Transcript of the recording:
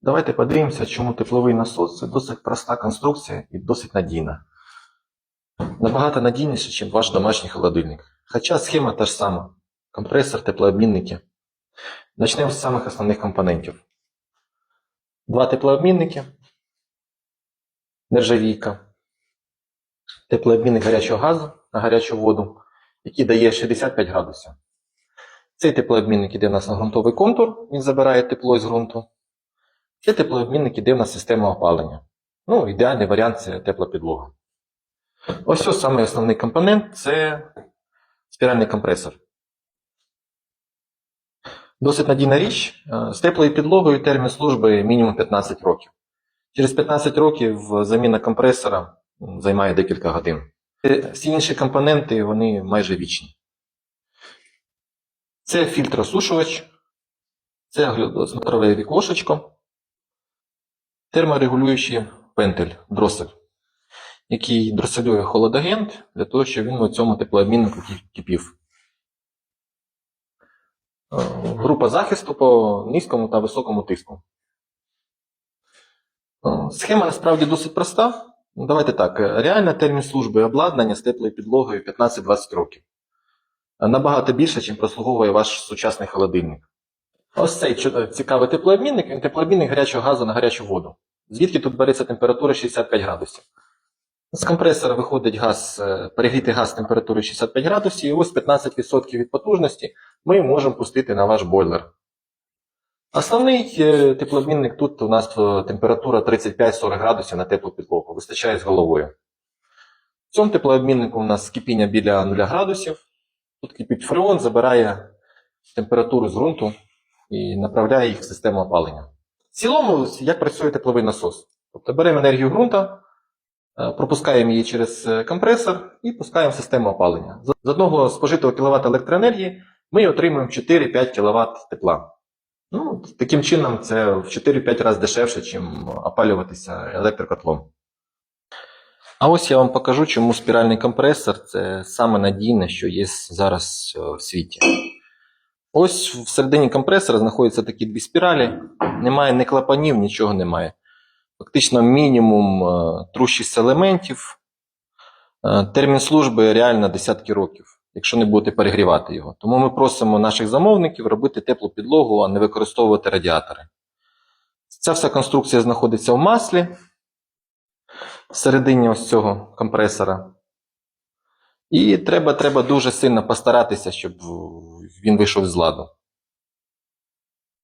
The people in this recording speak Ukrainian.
Давайте подивимося, чому тепловий насос це досить проста конструкція і досить надійна. Набагато надійніше, ніж ваш домашній холодильник. Хоча схема та ж сама: компресор, теплообмінники. Почнемо з самих основних компонентів. Два теплообмінники, нержавійка, теплообмінник гарячого газу на гарячу воду, який дає 65 градусів. Цей теплообмінник іде в нас на ґрунтовий контур, він забирає тепло з ґрунту. Цей теплообмінник іде в нас система опалення. Ну, ідеальний варіант це тепла підлога. Ось ось самий основний компонент це спіральний компресор. Досить надійна річ. Е, З теплою підлогою термін служби мінімум 15 років. Через 15 років заміна компресора займає декілька годин. Е, Всі інші компоненти вони майже вічні. Це фільтросушувач, це смотрове вікошечко, терморегулюючий пентель, дросель, який дроселює холодагент для того, щоб він у цьому теплообміннику кипів. Е, Група захисту по низькому та високому тиску. Е, Схема насправді досить проста. Давайте так. Реальна термін служби обладнання з теплою підлогою 15-20 років. Е, Набагато більше, ніж прослуговує ваш сучасний холодильник. Ось цей е, цікавий теплообмінник, він теплообмінник гарячого газу на гарячу воду. Звідки тут береться температура 65 градусів? З компресора виходить газ, е, перегрітий газ з температурою 65 градусів, і ось 15% від потужності ми можемо пустити на ваш бойлер. Основний е, теплообмінник тут у нас температура 35-40 градусів на теплу підлогу, вистачає з головою. В цьому теплообміннику у нас кипіння біля 0 градусів. Тут кипить фреон, забирає температуру з ґрунту і направляє їх в систему опалення. В цілому, як працює тепловий насос? Тобто беремо енергію ґрунта, е, пропускаємо її через е, компресор і пускаємо в систему опалення. З одного спожитого кВт електроенергії ми отримуємо 4-5 кВт тепла. Ну, таким чином, це в 4-5 разів дешевше, ніж опалюватися електрокотлом. А ось я вам покажу, чому спіральний компресор це саме надійне, що є зараз е, в світі. Ось всередині компресора знаходяться такі дві спіралі. Немає ні клапанів, нічого немає. Фактично мінімум е, трущість елементів. Е, Термін служби реально десятки років, якщо не будете перегрівати його. Тому ми просимо наших замовників робити теплу підлогу, а не використовувати радіатори. Ця вся конструкція знаходиться в маслі всередині ось цього компресора. І треба, треба дуже сильно постаратися, щоб він вийшов з ладу.